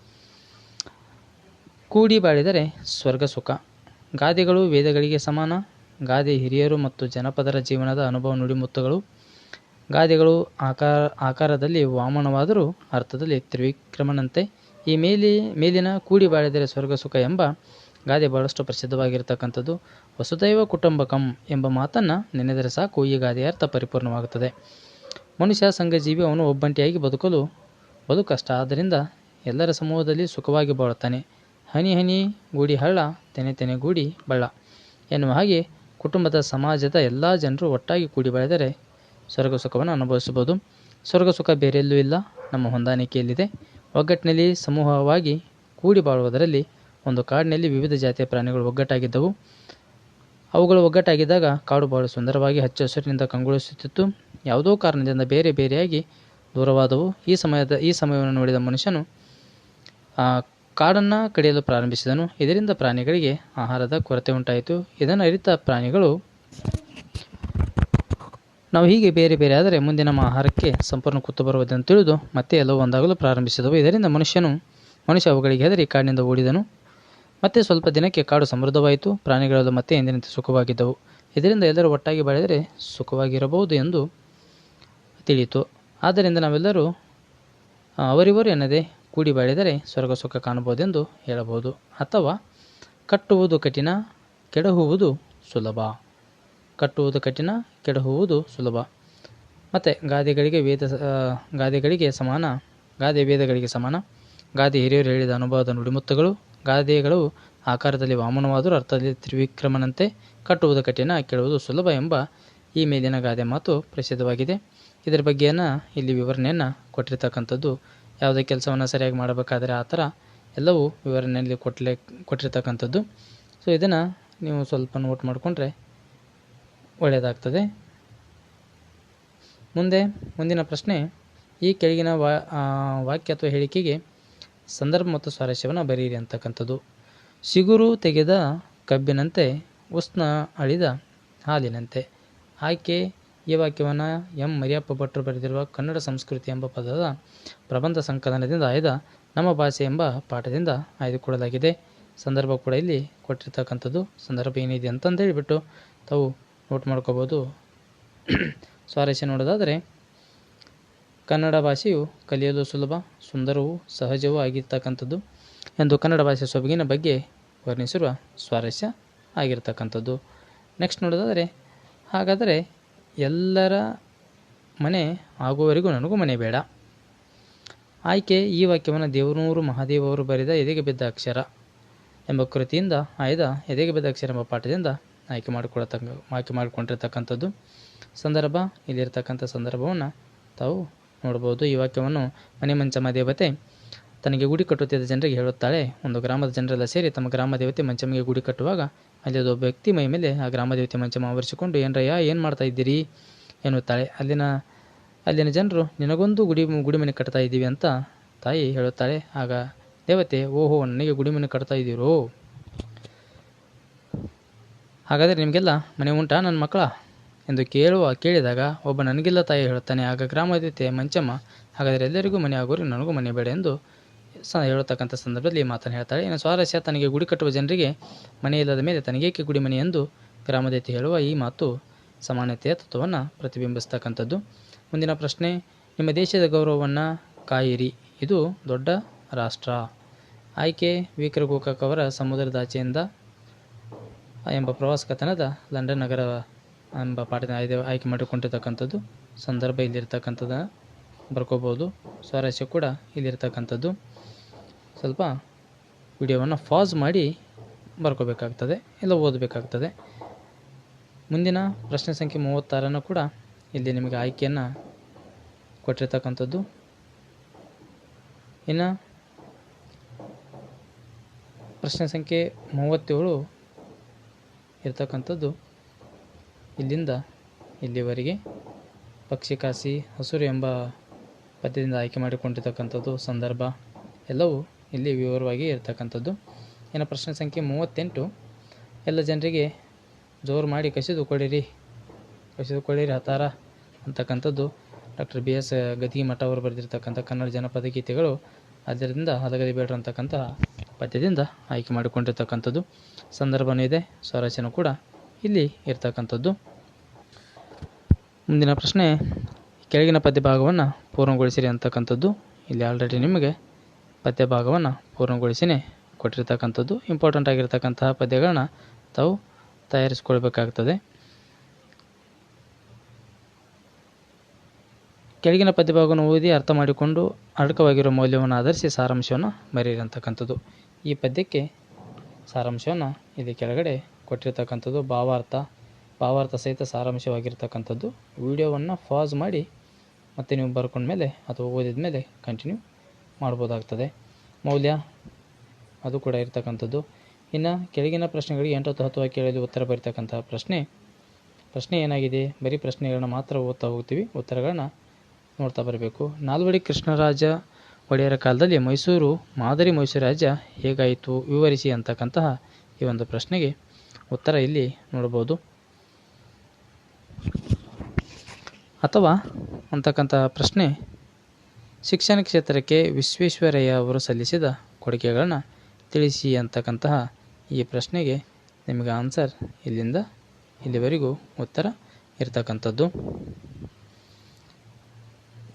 ಕೂಡಿ ಬಾಳಿದರೆ ಸ್ವರ್ಗ ಸುಖ. ಗಾದೆಗಳು ವೇದಗಳಿಗೆ ಸಮಾನ. ಗಾದೆ ಹಿರಿಯರು ಮತ್ತು ಜನಪದರ ಜೀವನದ ಅನುಭವ ನುಡಿಮುತ್ತುಗಳು. ಗಾದೆಗಳು ಆಕಾರ, ಆಕಾರದಲ್ಲಿ ವಾಮನವಾದರೂ ಅರ್ಥದಲ್ಲಿ ತ್ರಿವಿಕ್ರಮನಂತೆ. ಈ ಮೇಲಿ, ಮೇಲಿನ ಕೂಡಿ ಬಾಳಿದರೆ ಸ್ವರ್ಗ ಸುಖ ಎಂಬ ಗಾದೆ ಬಹಳಷ್ಟು ಪ್ರಸಿದ್ಧವಾಗಿರತಕ್ಕಂಥದ್ದು. ವಸುದೈವ ಕುಟುಂಬಕಂ ಎಂಬ ಮಾತನ್ನು ನೆನೆದರೆ ಸಾಕು, ಈ ಗಾದೆಯ ಅರ್ಥ ಪರಿಪೂರ್ಣವಾಗುತ್ತದೆ. ಮನುಷ್ಯ ಸಂಘಜೀವಿ ಅವನು ಒಬ್ಬಂಟಿಯಾಗಿ ಬದುಕಲು ಬದುಕಷ್ಟ ಕಷ್ಟ ಆದ್ದರಿಂದ ಎಲ್ಲರ ಸಮೂಹದಲ್ಲಿ ಸುಖವಾಗಿ ಬಾಳುತ್ತಾನೆ. ಹನಿ ಹನಿ ಗೂಡಿ ಹಳ್ಳ, ತೆನೆ ತೆನೆ ಗೂಡಿ ಬಳ್ಳ. ಎನ್ನುವ ಹಾಗೆ ಕುಟುಂಬದ ಸಮಾಜದ ಎಲ್ಲ ಜನರು ಒಟ್ಟಾಗಿ ಕೂಡಿ ಬೆಳೆದರೆ ಸ್ವರ್ಗ ಸುಖವನ್ನು ಅನುಭವಿಸಬಹುದು. ಸ್ವರ್ಗ ಸುಖ ಬೇರೆಲ್ಲೂ ಇಲ್ಲ, ನಮ್ಮ ಹೊಂದಾಣಿಕೆಯಲ್ಲಿದೆ. ಒಗ್ಗಟ್ಟಿನಲ್ಲಿ ಸಮೂಹವಾಗಿ ಕೂಡಿ ಬಾಳುವುದರಲ್ಲಿ ಒಂದು ಕಾಡಿನಲ್ಲಿ ವಿವಿಧ ಜಾತಿಯ ಪ್ರಾಣಿಗಳು ಒಗ್ಗಟ್ಟಾಗಿದ್ದವು. ಅವುಗಳು ಒಗ್ಗಟ್ಟಾಗಿದ್ದಾಗ ಕಾಡು ಬಹಳ ಸುಂದರವಾಗಿ ಹಚ್ಚ ಹಸಿರಿನಿಂದ ಕಂಗೊಳಿಸುತ್ತಿತ್ತು. ಯಾವುದೋ ಕಾರಣದಿಂದ ಬೇರೆ ಬೇರೆಯಾಗಿ ದೂರವಾದವು. ಈ ಸಮಯದ, ಈ ಸಮಯವನ್ನು ನೋಡಿದ ಮನುಷ್ಯನು, ಆ ಕಾಡನ್ನು ಕಡಿಯಲು ಪ್ರಾರಂಭಿಸಿದನು. ಇದರಿಂದ ಪ್ರಾಣಿಗಳಿಗೆ ಆಹಾರದ ಕೊರತೆ ಉಂಟಾಯಿತು. ಇದನ್ನು ಅರಿತ ಪ್ರಾಣಿಗಳು, ನಾವು ಹೀಗೆ ಬೇರೆ ಬೇರೆ ಆದರೆ ಮುಂದೆ ನಮ್ಮ ಆಹಾರಕ್ಕೆ ಸಂಪೂರ್ಣ ಕುತ್ತು ಬರುವುದನ್ನು ತಿಳಿದು ಮತ್ತೆ ಎಲ್ಲವೂ ಒಂದಾಗಲು ಪ್ರಾರಂಭಿಸಿದವು. ಇದರಿಂದ ಮನುಷ್ಯನು, ಮನುಷ್ಯ ಅವುಗಳಿಗೆ ಹೆದರಿ ಕಾಡಿನಿಂದ ಓಡಿದನು. ಮತ್ತೆ ಸ್ವಲ್ಪ ದಿನಕ್ಕೆ ಕಾಡು ಸಮೃದ್ಧವಾಯಿತು. ಪ್ರಾಣಿಗಳಲ್ಲೂ ಮತ್ತೆ ಎಂದಿನಂತೆ ಸುಖವಾಗಿದ್ದವು. ಇದರಿಂದ ಎಲ್ಲರೂ ಒಟ್ಟಾಗಿ ಬಾಳಿದರೆ ಸುಖವಾಗಿರಬಹುದು ಎಂದು ತಿಳಿಯಿತು. ಆದ್ದರಿಂದ ನಾವೆಲ್ಲರೂ ಅವರಿವರು ಎನ್ನದೆ ಕೂಡಿ ಬಾಳಿದರೆ ಸ್ವರ್ಗ ಸುಖ ಕಾಣಬಹುದೆಂದು ಹೇಳಬಹುದು. ಅಥವಾ ಕಟ್ಟುವುದು ಕಠಿಣ, ಕೆಡಹುವುದು ಸುಲಭ. ಕಟ್ಟುವುದು ಕಠಿಣ, ಕೆಡಹುವುದು ಸುಲಭ. ಮತ್ತು ಗಾದೆಗಳಿಗೆ ವೇದ ಗಾದೆಗಳಿಗೆ ಸಮಾನ, ಗಾದೆ ವೇದಗಳಿಗೆ ಸಮಾನ. ಗಾದೆ ಹಿರಿಯರು ಹೇಳಿದ ಅನುಭವದ ನುಡಿಮುತ್ತುಗಳು, ಗಾದೆಗಳು ಆಕಾರದಲ್ಲಿ ವಾಮನವಾದರೂ ಅರ್ಥದಲ್ಲಿ ತ್ರಿವಿಕ್ರಮನಂತೆ ಕಟ್ಟುವುದು ಕಠಿಣ ಕೆಡುವುದು ಸುಲಭ ಎಂಬ ಈ ಮೇಲಿನ ಗಾದೆ ಮಾತು ಪ್ರಸಿದ್ಧವಾಗಿದೆ. ಇದರ ಬಗ್ಗೆಯನ್ನು ಇಲ್ಲಿ ವಿವರಣೆಯನ್ನು ಕೊಟ್ಟಿರ್ತಕ್ಕಂಥದ್ದು ಯಾವುದೇ ಕೆಲಸವನ್ನು ಸರಿಯಾಗಿ ಮಾಡಬೇಕಾದ್ರೆ ಆ ಥರ ಎಲ್ಲವೂ ವಿವರಣೆಯಲ್ಲಿ ಕೊಟ್ಟಲೆ ಕೊಟ್ಟಿರ್ತಕ್ಕಂಥದ್ದು. ಸೊ ಇದನ್ನು ನೀವು ಸ್ವಲ್ಪ ನೋಟ್ ಮಾಡಿಕೊಂಡ್ರೆ ಒಳ್ಳೆಯದಾಗ್ತದೆ ಮುಂದೆ ಮುಂದಿನ ಪ್ರಶ್ನೆ, ಈ ಕೆಳಗಿನ ವಾ ವಾಕ್ಯ ಅಥವಾ ಹೇಳಿಕೆಗೆ ಸಂದರ್ಭ ಮತ್ತು ಸ್ವಾರಸ್ಯವನ್ನು ಬರೆಯಿರಿ ಅಂತಕ್ಕಂಥದ್ದು. ಸಿಗುರು ತೆಗೆದ ಕಬ್ಬಿನಂತೆ ಉಷ್ಣ ಅಳಿದ ಹಾಲಿನಂತೆ. ಆಯ್ಕೆ ಈ ವಾಕ್ಯವನ್ನು ಎಂ. ಮರಿಯಪ್ಪ ಭಟ್ರು ಬರೆದಿರುವ ಕನ್ನಡ ಸಂಸ್ಕೃತಿ ಎಂಬ ಪದದ ಪ್ರಬಂಧ ಸಂಕಲನದಿಂದ ಆಯ್ದ ನಮ್ಮ ಭಾಷೆ ಎಂಬ ಪಾಠದಿಂದ ಆಯ್ದುಕೊಳ್ಳಲಾಗಿದೆ. ಸಂದರ್ಭ ಕೂಡ ಇಲ್ಲಿ ಕೊಟ್ಟಿರ್ತಕ್ಕಂಥದ್ದು ಸಂದರ್ಭ ಏನಿದೆ ಅಂತಂದು ಹೇಳಿಬಿಟ್ಟು ತಾವು ನೋಟ್ ಮಾಡ್ಕೋಬೋದು. ಸ್ವಾರಸ್ಯ ನೋಡೋದಾದರೆ, ಕನ್ನಡ ಭಾಷೆಯು ಕಲಿಯಲು ಸುಲಭ, ಸುಂದರವೂ ಸಹಜವೂ ಆಗಿರ್ತಕ್ಕಂಥದ್ದು ಎಂದು ಕನ್ನಡ ಭಾಷೆ ಸೊಬಗಿನ ಬಗ್ಗೆ ವರ್ಣಿಸಿರುವ ಸ್ವಾರಸ್ಯ ಆಗಿರ್ತಕ್ಕಂಥದ್ದು. ನೆಕ್ಸ್ಟ್ ನೋಡೋದಾದರೆ, ಹಾಗಾದರೆ ಎಲ್ಲರ ಮನೆ ಆಗುವವರೆಗೂ ನನಗೂ ಮನೆ ಬೇಡ. ಆಯ್ಕೆ ಈ ವಾಕ್ಯವನ್ನು ದೇವನೂರು ಮಹಾದೇವವರು ಬರೆದ ಎದೆಗೆ ಬಿದ್ದ ಅಕ್ಷರ ಎಂಬ ಕೃತಿಯಿಂದ ಆಯ್ದ ಎದೆಗೆ ಬಿದ್ದ ಅಕ್ಷರ ಎಂಬ ಪಾಠದಿಂದ ಆಯ್ಕೆ ಮಾಡಿಕೊಳ್ಳತಕ್ಕ ಆಯ್ಕೆ ಮಾಡಿಕೊಂಡಿರ್ತಕ್ಕಂಥದ್ದು. ಸಂದರ್ಭ, ಇಲ್ಲಿರ್ತಕ್ಕಂಥ ಸಂದರ್ಭವನ್ನು ತಾವು ನೋಡ್ಬೋದು. ಈ ವಾಕ್ಯವನ್ನು ಮನೆ ಮಂಚಮ್ಮ ದೇವತೆ ತನಗೆ ಗುಡಿ ಕಟ್ಟುತ್ತಿದ್ದ ಜನರಿಗೆ ಹೇಳುತ್ತಾಳೆ, ಒಂದು ಗ್ರಾಮದ ಜನರೆಲ್ಲ ಸೇರಿ ತಮ್ಮ ಗ್ರಾಮ ದೇವತೆ ಮಂಚಮ್ಮಗೆ ಗುಡಿ ಕಟ್ಟುವಾಗ ಅಲ್ಲಿ ಒಬ್ಬ ವ್ಯಕ್ತಿ ಮೈ ಮೇಲೆ ಆ ಗ್ರಾಮ ದೇವತೆ ಮಂಚಮ್ಮ ಆವರಿಸಿಕೊಂಡು, ಏನರಯ್ಯ, ಏನು ಮಾಡ್ತಾ ಇದ್ದೀರಿ? ಎನ್ನುತ್ತಾಳೆ. ಅಲ್ಲಿನ ಅಲ್ಲಿನ ಜನರು ನಿನಗೊಂದು ಗುಡಿ ಗುಡಿ ಮನೆ ಕಟ್ತಾ ಇದ್ದೀವಿ ಅಂತ ತಾಯಿ ಹೇಳುತ್ತಾಳೆ. ಆಗ ದೇವತೆ, ಓಹೋ, ನನಗೆ ಗುಡಿ ಮನೆ ಕಟ್ತಾ ಇದ್ದೀರೋ? ಹಾಗಾದರೆ ನಿಮಗೆಲ್ಲ ಮನೆ ಉಂಟಾ ನನ್ನ ಮಕ್ಕಳ? ಎಂದು ಕೇಳುವ, ಕೇಳಿದಾಗ ಒಬ್ಬ ನನಗಿಲ್ಲ ತಾಯಿ ಹೇಳುತ್ತಾನೆ. ಆಗ ಗ್ರಾಮ ದೇವತೆ ಮಂಚಮ್ಮ, ಹಾಗಾದರೆ ಎಲ್ಲರಿಗೂ ಮನೆ ಆಗೋರು, ನನಗೂ ಮನೆ ಬೇಡ ಎಂದು ಸ ಹೇಳತಕ್ಕಂಥ ಸಂದರ್ಭದಲ್ಲಿ ಈ ಮಾತನ್ನು ಹೇಳ್ತಾಳೆ. ಇನ್ನು ಸ್ವಾರಸ್ಯ, ತನಗೆ ಗುಡಿ ಕಟ್ಟುವ ಜನರಿಗೆ ಮನೆ ಇಲ್ಲದ ಮೇಲೆ ತನಗೇಕೆ ಗುಡಿ ಮನೆ ಎಂದು ಗ್ರಾಮದೇತಿ ಹೇಳುವ ಈ ಮಾತು ಸಮಾನತೆಯ ತತ್ವವನ್ನು ಪ್ರತಿಬಿಂಬಿಸ್ತಕ್ಕಂಥದ್ದು. ಮುಂದಿನ ಪ್ರಶ್ನೆ, ನಿಮ್ಮ ದೇಶದ ಗೌರವವನ್ನು ಕಾಯಿರಿ. ಇದು ದೊಡ್ಡ ರಾಷ್ಟ್ರ. ಆಯ್ಕೆ ವಿಕ್ರ ಗೋಕಾಕ್ ಅವರ ಸಮುದ್ರದಾಚೆಯಿಂದ ಎಂಬ ಪ್ರವಾಸ ಕಥನದ ಲಂಡನ್ ನಗರ ಎಂಬ ಆಯ್ದೆ, ಆಯ್ಕೆ ಮಾಡಿಕೊಂಡಿರ್ತಕ್ಕಂಥದ್ದು. ಸಂದರ್ಭ ಇಲ್ಲಿರ್ತಕ್ಕಂಥದ್ದು ಬರ್ಕೋಬೋದು. ಸ್ವಾರಸ್ಯ ಕೂಡ ಇಲ್ಲಿರ್ತಕ್ಕಂಥದ್ದು. ಸ್ವಲ್ಪ ವಿಡಿಯೋವನ್ನು ಫಾಸ್ ಮಾಡಿ ಬರ್ಕೋಬೇಕಾಗ್ತದೆ ಇಲ್ಲ ಓದಬೇಕಾಗ್ತದೆ. ಮುಂದಿನ ಪ್ರಶ್ನೆ ಸಂಖ್ಯೆ ಮೂವತ್ತಾರನ್ನು ಕೂಡ ಇಲ್ಲಿ ನಿಮಗೆ ಆಯ್ಕೆಯನ್ನು ಕೊಟ್ಟಿರ್ತಕ್ಕಂಥದ್ದು. ಇನ್ನು ಪ್ರಶ್ನೆ ಸಂಖ್ಯೆ ಮೂವತ್ತೇಳು ಇರ್ತಕ್ಕಂಥದ್ದು. ಇಲ್ಲಿಂದ ಇಲ್ಲಿವರೆಗೆ ಪಕ್ಷಿಕಾಸಿ ಹಸುರು ಎಂಬ ಪದ್ಯದಿಂದ ಆಯ್ಕೆ ಮಾಡಿಕೊಂಡಿರ್ತಕ್ಕಂಥದ್ದು ಸಂದರ್ಭ ಎಲ್ಲವೂ ಇಲ್ಲಿ ವಿವರವಾಗಿ ಇರ್ತಕ್ಕಂಥದ್ದು. ಇನ್ನು ಪ್ರಶ್ನೆ ಸಂಖ್ಯೆ ಮೂವತ್ತೆಂಟು. ಎಲ್ಲ ಜನರಿಗೆ ಜೋರು ಮಾಡಿ ಕಸಿದು ಕೊಡಿರಿ ಕಸಿದು ಕೊಡಿರಿ ಹತಾರ ಅಂತಕ್ಕಂಥದ್ದು. ಡಾಕ್ಟರ್ ಬಿ ಎಸ್ ಗದಿಮಠ ಮಠ ಅವರು ಬರೆದಿರ್ತಕ್ಕಂಥ ಕನ್ನಡ ಜನಪದ ಗೀತೆಗಳು ಅದರಿಂದ ಹದಗದಿ ಬೇಡ್ರ ಅಂತಕ್ಕಂಥ ಪದ್ಯದಿಂದ ಆಯ್ಕೆ ಮಾಡಿಕೊಂಡಿರ್ತಕ್ಕಂಥದ್ದು. ಸಂದರ್ಭನೂ ಇದೆ ಸ್ವರಚನೆ ಕೂಡ ಇಲ್ಲಿ ಇರ್ತಕ್ಕಂಥದ್ದು. ಮುಂದಿನ ಪ್ರಶ್ನೆ, ಕೆಳಗಿನ ಪದ್ಯ ಭಾಗವನ್ನು ಪೂರ್ಣಗೊಳಿಸಿರಿ ಅಂತಕ್ಕಂಥದ್ದು. ಇಲ್ಲಿ ಆಲ್ರೆಡಿ ನಿಮಗೆ ಪದ್ಯ ಭಾಗವನ್ನು ಪೂರ್ಣಗೊಳಿಸಿನೇ ಕೊಟ್ಟಿರ್ತಕ್ಕಂಥದ್ದು ಇಂಪಾರ್ಟೆಂಟ್ ಆಗಿರ್ತಕ್ಕಂತಹ ಪದ್ಯಗಳನ್ನ ತಾವು ತಯಾರಿಸ್ಕೊಳ್ಬೇಕಾಗ್ತದೆ. ಕೆಳಗಿನ ಪದ್ಯಭಾಗವನ್ನು ಓದಿ ಅರ್ಥ ಮಾಡಿಕೊಂಡು ಅಡಕವಾಗಿರೋ ಮೌಲ್ಯವನ್ನು ಆಧರಿಸಿ ಸಾರಾಂಶವನ್ನು ಬರೆಯಿರಿ ಅಂತಕ್ಕಂಥದ್ದು ಈ ಪದ್ಯಕ್ಕೆ ಸಾರಾಂಶವನ್ನು ಇಲ್ಲಿ ಕೆಳಗಡೆ ಕೊಟ್ಟಿರ್ತಕ್ಕಂಥದ್ದು ಭಾವಾರ್ಥ ಭಾವಾರ್ಥ ಸಹಿತ ಸಾರಾಂಶವಾಗಿರ್ತಕ್ಕಂಥದ್ದು. ವಿಡಿಯೋವನ್ನು ಫಾಸ್ ಮಾಡಿ ಮತ್ತೆ ನೀವು ಬರ್ಕೊಂಡ್ಮೇಲೆ ಅಥವಾ ಓದಿದ ಮೇಲೆ ಕಂಟಿನ್ಯೂ ಮಾಡ್ಬೋದಾಗ್ತದೆ. ಮೌಲ್ಯ ಅದು ಕೂಡ ಇರ್ತಕ್ಕಂಥದ್ದು. ಇನ್ನು ಕೆಳಗಿನ ಪ್ರಶ್ನೆಗಳಿಗೆ ಎಂಟು ಹತ್ತು ಹತ್ತು ಕೇಳಲು ಉತ್ತರ ಬರೀತಕ್ಕಂತಹ ಪ್ರಶ್ನೆ. ಪ್ರಶ್ನೆ ಏನಾಗಿದೆ? ಬರೀ ಪ್ರಶ್ನೆಗಳನ್ನ ಮಾತ್ರ ಓದ್ತಾ ಹೋಗ್ತೀವಿ. ಉತ್ತರಗಳನ್ನ ನೋಡ್ತಾ ಬರಬೇಕು. ನಾಲ್ವಡಿ ಕೃಷ್ಣರಾಜ ಒಡೆಯರ ಕಾಲದಲ್ಲಿ ಮೈಸೂರು ಮಾದರಿ ಮೈಸೂರು ರಾಜ್ಯ ಹೇಗಾಯಿತು? ವಿವರಿಸಿ ಅಂತಕ್ಕಂತಹ ಈ ಒಂದು ಪ್ರಶ್ನೆಗೆ ಉತ್ತರ ಇಲ್ಲಿ ನೋಡ್ಬೋದು ಅಥವಾ ಅಂತಕ್ಕಂತಹ ಪ್ರಶ್ನೆ ಶಿಕ್ಷಣ ಕ್ಷೇತ್ರಕ್ಕೆ ವಿಶ್ವೇಶ್ವರಯ್ಯ ಅವರು ಸಲ್ಲಿಸಿದ ಕೊಡುಗೆಗಳನ್ನು ತಿಳಿಸಿ ಅಂತಕ್ಕಂತಹ ಈ ಪ್ರಶ್ನೆಗೆ ನಿಮಗೆ ಆನ್ಸರ್ ಇಲ್ಲಿಂದ ಇಲ್ಲಿವರೆಗೂ ಉತ್ತರ ಇರತಕ್ಕಂಥದ್ದು.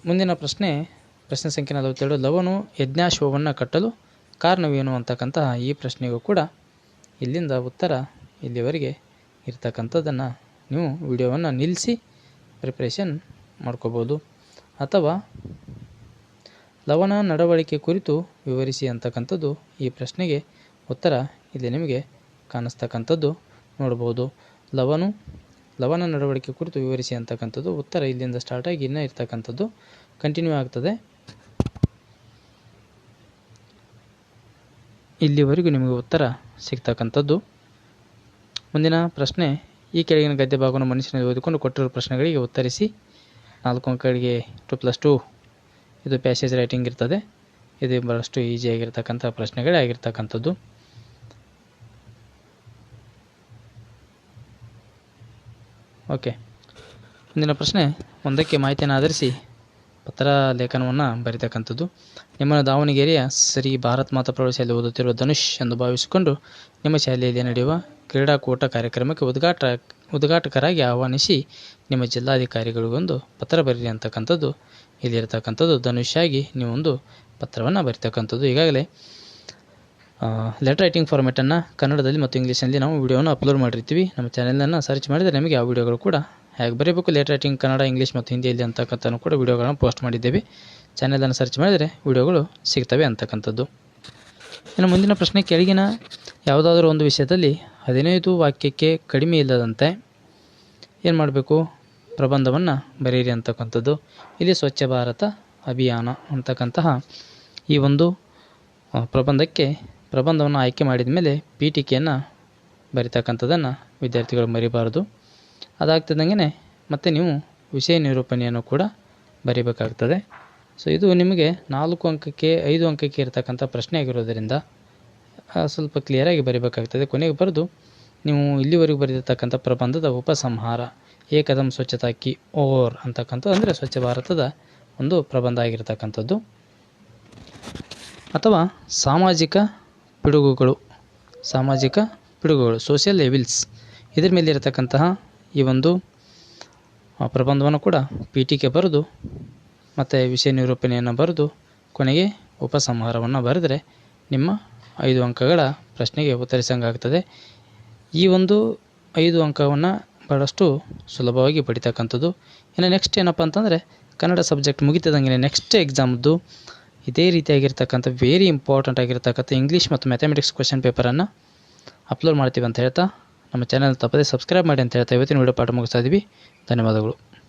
ಮುಂದಿನ ಪ್ರಶ್ನೆ ಪ್ರಶ್ನೆ ಸಂಖ್ಯೆ ನಲವತ್ತೆರಡು, ಲವನು ಯಜ್ಞಾಶ್ವವನ್ನು ಕಟ್ಟಲು ಕಾರಣವೇನು ಅಂತಕ್ಕಂತಹ ಈ ಪ್ರಶ್ನೆಗೂ ಕೂಡ ಇಲ್ಲಿಂದ ಉತ್ತರ ಇಲ್ಲಿವರೆಗೆ ಇರ್ತಕ್ಕಂಥದ್ದನ್ನು ನೀವು ವಿಡಿಯೋವನ್ನು ನಿಲ್ಲಿಸಿ ಪ್ರಿಪ್ರೇಷನ್ ಮಾಡ್ಕೋಬೋದು. ಅಥವಾ ಲವಣ ನಡವಳಿಕೆ ಕುರಿತು ವಿವರಿಸಿ ಅಂತಕ್ಕಂಥದ್ದು ಈ ಪ್ರಶ್ನೆಗೆ ಉತ್ತರ ಇಲ್ಲಿ ನಿಮಗೆ ಕಾಣಿಸ್ತಕ್ಕಂಥದ್ದು ನೋಡ್ಬೋದು. ಲವನು ಲವಣ ನಡವಳಿಕೆ ಕುರಿತು ವಿವರಿಸಿ ಅಂತಕ್ಕಂಥದ್ದು ಉತ್ತರ ಇಲ್ಲಿಂದ ಸ್ಟಾರ್ಟ್ ಆಗಿ ಇನ್ನೂ ಇರ್ತಕ್ಕಂಥದ್ದು ಕಂಟಿನ್ಯೂ ಆಗ್ತದೆ. ಇಲ್ಲಿವರೆಗೂ ನಿಮಗೆ ಉತ್ತರ ಸಿಗ್ತಕ್ಕಂಥದ್ದು. ಮುಂದಿನ ಪ್ರಶ್ನೆ, ಈ ಕೆಳಗಿನ ಗದ್ಯ ಭಾಗವನ್ನು ಮನುಷ್ಯನಲ್ಲಿ ಓದಿಕೊಂಡು ಕೊಟ್ಟಿರುವ ಪ್ರಶ್ನೆಗಳಿಗೆ ಉತ್ತರಿಸಿ. ನಾಲ್ಕು ಅಂಕಗಳಿಗೆ ಟು ಪ್ಲಸ್ ಟು ಇದು ಪ್ಯಾಸೇಜ್ ರೈಟಿಂಗ್ ಇರ್ತದೆ. ಇದು ಭಾಳಷ್ಟು ಈಸಿಯಾಗಿರ್ತಕ್ಕಂಥ ಪ್ರಶ್ನೆಗಳೇ ಆಗಿರ್ತಕ್ಕಂಥದ್ದು. ಓಕೆ ಮುಂದಿನ ಪ್ರಶ್ನೆ, ಒಂದಕ್ಕೆ ಮಾಹಿತಿಯನ್ನು ಆಧರಿಸಿ ಪತ್ರ ಲೇಖನವನ್ನು ಬರೀತಕ್ಕಂಥದ್ದು. ನಿಮ್ಮ ದಾವಣಗೆರೆಯ ಶ್ರೀ ಭಾರತ್ ಮಾತಾ ಪ್ರೌಢಶಾಲೆ ಓದುತ್ತಿರುವ ಧನುಷ್ ಎಂದು ಭಾವಿಸಿಕೊಂಡು ನಿಮ್ಮ ಶಾಲೆಯಲ್ಲಿ ನಡೆಯುವ ಕ್ರೀಡಾಕೂಟ ಕಾರ್ಯಕ್ರಮಕ್ಕೆ ಉದ್ಘಾಟ, ಉದ್ಘಾಟಕರಾಗಿ ಆಹ್ವಾನಿಸಿ ನಿಮ್ಮ ಜಿಲ್ಲಾಧಿಕಾರಿಗಳಿಗೊಂದು ಪತ್ರ ಬರೀರಿ ಅಂತಕ್ಕಂಥದ್ದು. ಇಲ್ಲಿರ್ತಕ್ಕಂಥದ್ದು. ಧನುಷ್ ಆಗಿ ನೀವೊಂದು ಪತ್ರವನ್ನು ಬರೀತಕ್ಕಂಥದ್ದು. ಈಗಾಗಲೇ ಲೆಟರ್ ರೈಟಿಂಗ್ ಫಾರ್ಮೆಟನ್ನು ಕನ್ನಡದಲ್ಲಿ ಮತ್ತು ಇಂಗ್ಲೀಷಲ್ಲಿ ನಾವು ವಿಡಿಯೋನ ಅಪ್ಲೋಡ್ ಮಾಡಿರ್ತೀವಿ. ನಮ್ಮ ಚಾನೆಲನ್ನು ಸರ್ಚ್ ಮಾಡಿದರೆ ನಮಗೆ ಆ ವಿಡಿಯೋಗಳು ಕೂಡ ಹೇಗೆ ಬರೀಬೇಕು. ಲೆಟರ್ ರೈಟಿಂಗ್ ಕನ್ನಡ, ಇಂಗ್ಲೀಷ್ ಮತ್ತು ಹಿಂದಿಯಲ್ಲಿ ಅಂತಕ್ಕಂಥದ್ದು ಕೂಡ ವಿಡಿಯೋಗಳನ್ನು ಪೋಸ್ಟ್ ಮಾಡಿದ್ದೇವೆ. ಚಾನೆಲನ್ನು ಸರ್ಚ್ ಮಾಡಿದರೆ ವಿಡಿಯೋಗಳು ಸಿಗ್ತವೆ ಅಂತಕ್ಕಂಥದ್ದು. ಇನ್ನು ಮುಂದಿನ ಪ್ರಶ್ನೆ, ಕೆಳಗಿನ ಯಾವುದಾದ್ರೂ ಒಂದು ವಿಷಯದಲ್ಲಿ ಹದಿನೈದು ವಾಕ್ಯಕ್ಕೆ ಕಡಿಮೆ ಇಲ್ಲದಂತೆ ಏನು ಮಾಡಬೇಕು? ಪ್ರಬಂಧವನ್ನು ಬರೆಯಿರಿ ಅಂತಕ್ಕಂಥದ್ದು. ಇಲ್ಲಿ ಸ್ವಚ್ಛ ಭಾರತ ಅಭಿಯಾನ ಅಂತಕ್ಕಂತಹ ಈ ಒಂದು ಪ್ರಬಂಧಕ್ಕೆ, ಪ್ರಬಂಧವನ್ನು ಆಯ್ಕೆ ಮಾಡಿದ ಮೇಲೆ ಪೀಠಿಕೆಯನ್ನು ಬರಿತಕ್ಕಂಥದ್ದನ್ನು ವಿದ್ಯಾರ್ಥಿಗಳು ಮರಿಬಾರದು. ಅದಾಗ್ತಿದ್ದಂಗೆ ಮತ್ತು ನೀವು ವಿಷಯ ನಿರೂಪಣೆಯನ್ನು ಕೂಡ ಬರೀಬೇಕಾಗ್ತದೆ. ಸೊ ಇದು ನಿಮಗೆ ನಾಲ್ಕು ಅಂಕಕ್ಕೆ, ಐದು ಅಂಕಕ್ಕೆ ಇರತಕ್ಕಂಥ ಪ್ರಶ್ನೆ ಆಗಿರೋದರಿಂದ ಸ್ವಲ್ಪ ಕ್ಲಿಯರಾಗಿ ಬರಿಬೇಕಾಗ್ತದೆ. ಕೊನೆಗೆ ಬರೆದು ನೀವು ಇಲ್ಲಿವರೆಗೂ ಬರೆದಿರ್ತಕ್ಕಂಥ ಪ್ರಬಂಧದ ಉಪಸಂಹಾರ. ಏಕದಂ ಸ್ವಚ್ಛತಾ ಕಿ ಓರ್ ಅಂತಕ್ಕಂಥದ್ದು, ಅಂದರೆ ಸ್ವಚ್ಛ ಭಾರತದ ಒಂದು ಪ್ರಬಂಧ ಆಗಿರ್ತಕ್ಕಂಥದ್ದು. ಅಥವಾ ಸಾಮಾಜಿಕ ಪಿಡುಗುಗಳು ಸಾಮಾಜಿಕ ಪಿಡುಗುಗಳು ಸೋಷಿಯಲ್ ಲೆವಿಲ್ಸ್ ಇದರ ಮೇಲೆ ಇರತಕ್ಕಂತಹ ಈ ಒಂದು ಪ್ರಬಂಧವನ್ನು ಕೂಡ ಕೆ ಬರೆದು, ಮತ್ತು ವಿಷಯ ನಿರೂಪಣೆಯನ್ನು ಬರೆದು, ಕೊನೆಗೆ ಉಪಸಂಹಾರವನ್ನು ಬರೆದರೆ ನಿಮ್ಮ ಐದು ಅಂಕಗಳ ಪ್ರಶ್ನೆಗೆ ಉತ್ತರಿಸಂಗಾಗ್ತದೆ. ಈ ಒಂದು ಐದು ಅಂಕವನ್ನು ಭಾಳಷ್ಟು ಸುಲಭವಾಗಿ ಪಡಿತಕ್ಕಂಥದ್ದು. ಇನ್ನು ನೆಕ್ಸ್ಟ್ ಏನಪ್ಪ ಅಂತಂದರೆ, ಕನ್ನಡ ಸಬ್ಜೆಕ್ಟ್ ಮುಗಿತದಂಗೆ ನೆಕ್ಸ್ಟ್ ಎಕ್ಸಾಮ್ದು ಇದೇ ರೀತಿಯಾಗಿರ್ತಕ್ಕಂಥ ವೆರಿ ಇಂಪಾರ್ಟೆಂಟ್ ಆಗಿರ್ತಕ್ಕಂಥ ಇಂಗ್ಲೀಷ್ ಮತ್ತು ಮ್ಯಾಥಮೆಟಿಕ್ಸ್ ಕ್ವೆಶನ್ ಪೇಪರನ್ನು ಅಪ್ಲೋಡ್ ಮಾಡ್ತೀವಿ ಅಂತ ಹೇಳ್ತಾ, ನಮ್ಮ ಚಾನಲ್ ತಪ್ಪದೆ ಸಬ್ಸ್ಕ್ರೈಬ್ ಮಾಡಿ ಅಂತ ಹೇಳ್ತಾ ಇವತ್ತಿನ ವಿಡಿಯೋ ಪಾಠ ಮುಗಿಸ್ತಾ ಇದ್ದೀವಿ ಧನ್ಯವಾದಗಳು.